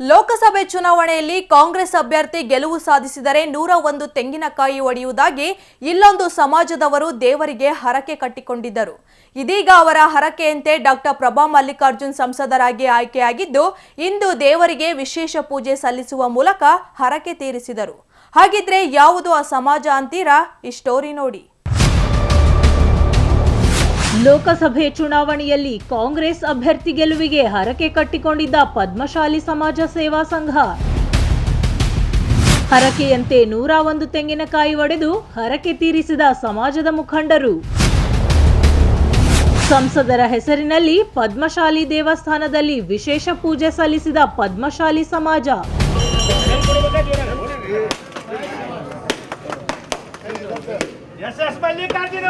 ಲೋಕಸಭೆ ಚುನಾವಣೆಯಲ್ಲಿ ಕಾಂಗ್ರೆಸ್ ಅಭ್ಯರ್ಥಿ ಗೆಲುವು ಸಾಧಿಸಿದರೆ ನೂರ ಒಂದು ತೆಂಗಿನಕಾಯಿ ಒಡೆಯುವುದಾಗಿ ಇಲ್ಲೊಂದು ಸಮಾಜದವರು ದೇವರಿಗೆ ಹರಕೆ ಕಟ್ಟಿಕೊಂಡಿದ್ದರು. ಇದೀಗ ಅವರ ಹರಕೆಯಂತೆ ಡಾಕ್ಟರ್ ಪ್ರಭಾ ಮಲ್ಲಿಕಾರ್ಜುನ್ ಸಂಸದರಾಗಿ ಆಯ್ಕೆಯಾಗಿದ್ದು, ಇಂದು ದೇವರಿಗೆ ವಿಶೇಷ ಪೂಜೆ ಸಲ್ಲಿಸುವ ಮೂಲಕ ಹರಕೆ ತೀರಿಸಿದರು. ಹಾಗಿದ್ರೆ ಯಾವುದು ಆ ಸಮಾಜ ಅಂತೀರಾ? ಈ ಸ್ಟೋರಿ ನೋಡಿ. ಲೋಕಸಭೆ ಚುನಾವಣೆಯಲ್ಲಿ ಕಾಂಗ್ರೆಸ್ ಅಭ್ಯರ್ಥಿ ಗೆಲುವಿಗೆ ಹರಕೆ ಕಟ್ಟಿಕೊಂಡಿದ್ದ ಪದ್ಮಶಾಲಿ ಸಮಾಜ ಸೇವಾ ಸಂಘ. ಹರಕೆಯಂತೆ ನೂರ ಒಂದು ತೆಂಗಿನಕಾಯಿ ಒಡೆದು ಹರಕೆ ತೀರಿಸಿದ ಸಮಾಜದ ಮುಖಂಡರು. ಸಂಸದರ ಹೆಸರಿನಲ್ಲಿ ಪದ್ಮಶಾಲಿ ದೇವಸ್ಥಾನದಲ್ಲಿ ವಿಶೇಷ ಪೂಜೆ ಸಲ್ಲಿಸಿದ ಪದ್ಮಶಾಲಿ ಸಮಾಜ. ಮಲ್ಲಿಕಾರ್ಜುನ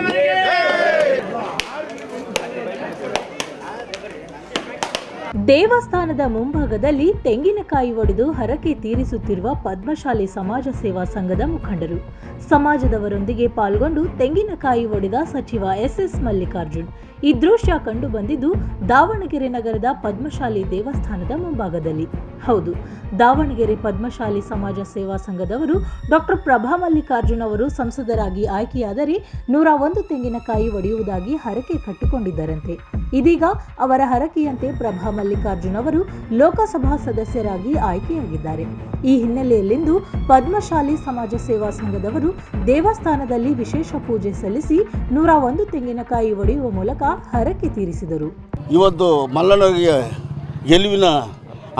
ದೇವಸ್ಥಾನದ ಮುಂಭಾಗದಲ್ಲಿ ತೆಂಗಿನಕಾಯಿ ಒಡೆದು ಹರಕೆ ತೀರಿಸುತ್ತಿರುವ ಪದ್ಮಶಾಲಿ ಸಮಾಜ ಸೇವಾ ಸಂಘದ ಮುಖಂಡರು. ಸಮಾಜದವರೊಂದಿಗೆ ಪಾಲ್ಗೊಂಡು ತೆಂಗಿನಕಾಯಿ ಒಡೆದ ಸಚಿವ ಎಸ್ಎಸ್ ಮಲ್ಲಿಕಾರ್ಜುನ್. ಈ ದೃಶ್ಯ ಕಂಡು ಬಂದಿದ್ದು ದಾವಣಗೆರೆ ನಗರದ ಪದ್ಮಶಾಲಿ ದೇವಸ್ಥಾನದ ಮುಂಭಾಗದಲ್ಲಿ. ಹೌದು, ದಾವಣಗೆರೆ ಪದ್ಮಶಾಲಿ ಸಮಾಜ ಸೇವಾ ಸಂಘದವರು ಡಾಕ್ಟರ್ ಪ್ರಭಾ ಮಲ್ಲಿಕಾರ್ಜುನ್ ಅವರು ಸಂಸದರಾಗಿ ಆಯ್ಕೆಯಾದರೆ ನೂರ ಒಂದು ತೆಂಗಿನಕಾಯಿ ಒಡೆಯುವುದಾಗಿ ಹರಕೆ ಕಟ್ಟಿಕೊಂಡಿದ್ದರಂತೆ. ಇದೀಗ ಅವರ ಹರಕೆಯಂತೆ ಪ್ರಭಾ ಮಲ್ಲಿಕಾರ್ಜುನ್ ಅವರು ಲೋಕಸಭಾ ಸದಸ್ಯರಾಗಿ ಆಯ್ಕೆಯಾಗಿದ್ದಾರೆ. ಈ ಹಿನ್ನೆಲೆಯಲ್ಲಿಂದು ಪದ್ಮಶಾಲಿ ಸಮಾಜ ಸೇವಾ ಸಂಘದವರು ದೇವಸ್ಥಾನದಲ್ಲಿ ವಿಶೇಷ ಪೂಜೆ ಸಲ್ಲಿಸಿ ನೂರ ಒಂದು ತೆಂಗಿನಕಾಯಿ ಒಡೆಯುವ ಮೂಲಕ ಹರಕೆ ತೀರಿಸಿದರು. ಇವತ್ತು ಮಲ್ಲಣ್ಣಗೆ ಗೆಲುವಿನ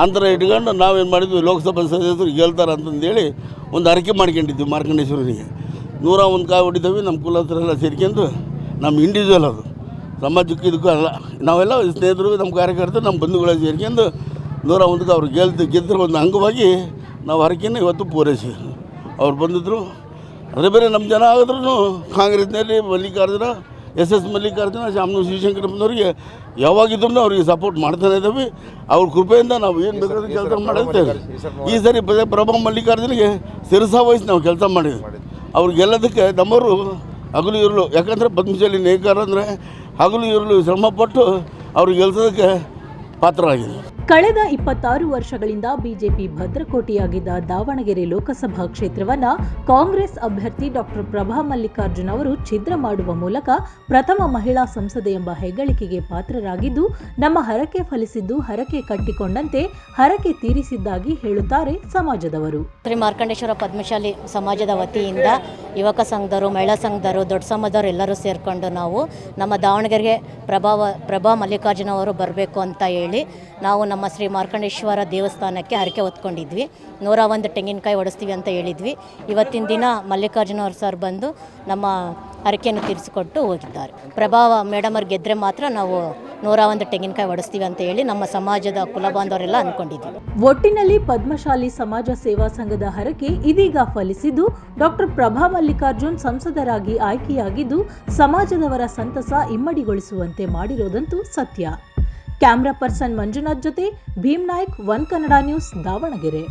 ಅಂತರ ಇಟ್ಕೊಂಡು ನಾವೇನು ಮಾಡಿದ್ವಿ? ಲೋಕಸಭಾ ಸದಸ್ಯರು ಗೆಲ್ತಾರೆ ಅಂತಂದೇಳಿ ಒಂದು ಹರಕೆ ಮಾಡ್ಕೊಂಡಿದ್ವಿ ಮಾರ್ಕಂಡೇಶ್ವರನಿಗೆ. ನೂರ ಒಂದು ಕಾಯಿ ಹೊಡಿತೀವಿ ನಮ್ಮ ಕುಲಹತ್ರೆಲ್ಲ ಸೇರ್ಕೊಂಡು, ನಮ್ಮ ಇಂಡಿವಿಜುವಲ್ ಅದು. ಸಮಾಜಕ್ಕೆ ಇದಕ್ಕೂ ಅಲ್ಲ. ನಾವೆಲ್ಲ ಸ್ನೇಹಿತರು, ನಮ್ಮ ಕಾರ್ಯಕರ್ತರು, ನಮ್ಮ ಬಂಧುಗಳ ಸೇರ್ಕೊಂಡು ನೂರ ಒಂದಕ್ಕೆ ಅವ್ರು ಗೆಲ್ತು ಗೆದ್ದರು ಒಂದು ಅಂಗವಾಗಿ ನಾವು ಹರಕೆನ ಇವತ್ತು ಪೂರೈಸಿ ಅವ್ರು ಬಂದಿದ್ದರು ಅದೇ ಬೇರೆ ನಮ್ಮ ಜನ ಆದ್ರೂ ಕಾಂಗ್ರೆಸ್ನಲ್ಲಿ ಮಲ್ಲಿಕಾರ್ಜುನ ಎಸ್ ಎಸ್ ಮಲ್ಲಿಕಾರ್ಜುನ ಶಾಮನು ಶಿವಶಂಕರಪ್ಪನವರಿಗೆ ಯಾವಾಗಿದ್ರು ಅವ್ರಿಗೆ ಸಪೋರ್ಟ್ ಮಾಡ್ತಾನೆ ಇದ್ದೀವಿ. ಅವ್ರ ಕೃಪೆಯಿಂದ ನಾವು ಏನು ಬೇಕಾದ್ರೂ ಕೆಲಸ ಮಾಡುತ್ತೇವೆ ಈ ಸರಿ ಪ್ರ- ಪ್ರಭಾ ಮಲ್ಲಿಕಾರ್ಜುನಿಗೆ ಸಿರಸಾ ವಹಿಸಿ ನಾವು ಕೆಲಸ ಮಾಡಿದ್ವಿ. ಅವ್ರು ಗೆಲ್ಲೋದಕ್ಕೆ ನಮ್ಮವರು ಹಗಲು ಇರಲು ಯಾಕಂದರೆ ಪದ್ಮಶಾಲಿ ನೇಕಾರ ಅಂದರೆ ಹಗಲು ಇರಲು ಶ್ರಮಪಟ್ಟು ಅವ್ರಿಗೆ ಕೆಲಸದಕ್ಕೆ ಪಾತ್ರರಾಗಿದೆ ಕಳೆದ ಇಪ್ಪತ್ತಾರು ವರ್ಷಗಳಿಂದ ಬಿಜೆಪಿ ಭದ್ರಕೋಟೆಯಾಗಿದ್ದ ದಾವಣಗೆರೆ ಲೋಕಸಭಾ ಕ್ಷೇತ್ರವನ್ನ ಕಾಂಗ್ರೆಸ್ ಅಭ್ಯರ್ಥಿ ಡಾಕ್ಟರ್ ಪ್ರಭಾ ಮಲ್ಲಿಕಾರ್ಜುನ್ ಅವರು ಛಿದ್ರ ಮಾಡುವ ಮೂಲಕ ಪ್ರಥಮ ಮಹಿಳಾ ಸಂಸದೆ ಎಂಬ ಹೆಗ್ಗಳಿಕೆಗೆ ಪಾತ್ರರಾಗಿದ್ದು, ನಮ್ಮ ಹರಕೆ ಫಲಿಸಿದ್ದು ಹರಕೆ ಕಟ್ಟಿಕೊಂಡಂತೆ ಹರಕೆ ತೀರಿಸಿದ್ದಾಗಿ ಹೇಳುತ್ತಾರೆ ಸಮಾಜದವರು. ಶ್ರೀ ಮಾರ್ಕಂಡೇಶ್ವರ ಪದ್ಮಶಾಲಿ ಸಮಾಜದ ವತಿಯಿಂದ ಯುವಕ ಸಂಘದವರು, ಮಹಿಳಾ ಸಂಘದವರು, ದೊಡ್ಡ ಸಮಾಜದವರು ಎಲ್ಲರೂ ಸೇರಿಕೊಂಡು ನಾವು ನಮ್ಮ ದಾವಣಗೆರೆಗೆ ಪ್ರಭಾವ, ಪ್ರಭಾ ಮಲ್ಲಿಕಾರ್ಜುನ ಅವರು ಬರಬೇಕು ಅಂತ ಹೇಳಿ ನಾವು ನಮ್ಮ ಶ್ರೀ ಮಾರ್ಕಂಡೇಶ್ವರ ದೇವಸ್ಥಾನಕ್ಕೆ ಹರಕೆ ಹೊತ್ಕೊಂಡಿದ್ವಿ. ನೂರ ಒಂದು ತೆಂಗಿನಕಾಯಿ ಹೊಡೆಸ್ತೀವಿ ಅಂತ ಹೇಳಿದ್ವಿ. ಇವತ್ತಿನ ದಿನ ಮಲ್ಲಿಕಾರ್ಜುನ ಅವರು ಸರ್ ಬಂದು ನಮ್ಮ ಹರಕೆಯನ್ನು ತೀರಿಸಿಕೊಟ್ಟು ಹೋಗಿದ್ದಾರೆ. ಪ್ರಭಾವ ಮೇಡಮ್ ಅವ್ರು ಗೆದ್ದರೆ ಮಾತ್ರ ನಾವು ನೂರ ಒಂದು ತೆಂಗಿನಕಾಯಿ ಹೊಡೆಸ್ತೀವಿ ಅಂತ ಹೇಳಿ ನಮ್ಮ ಸಮಾಜದ ಕುಲಬಾಂಧವರೆಲ್ಲ ಅನ್ಕೊಂಡಿದ್ದೀವಿ. ಒಟ್ಟಿನಲ್ಲಿ ಪದ್ಮಶಾಲಿ ಸಮಾಜ ಸೇವಾ ಸಂಘದ ಹರಕೆ ಇದೀಗ ಫಲಿಸಿದ್ದು, ಡಾಕ್ಟರ್ ಪ್ರಭಾ ಮಲ್ಲಿಕಾರ್ಜುನ್ ಸಂಸದರಾಗಿ ಆಯ್ಕೆಯಾಗಿದ್ದು, ಸಮಾಜದವರ ಸಂತಸ ಇಮ್ಮಡಿಗೊಳಿಸುವಂತೆ ಮಾಡಿರೋದಂತೂ ಸತ್ಯ. ಕ್ಯಾಮ್ರಾ ಪರ್ಸನ್ ಮಂಜುನಾಥ್ ಜೊತೆ ಭೀಮ್ ನಾಯ್ಕ್, ಒನ್ ಕನ್ನಡ ನ್ಯೂಸ್ ದಾವಣಗೆರೆ.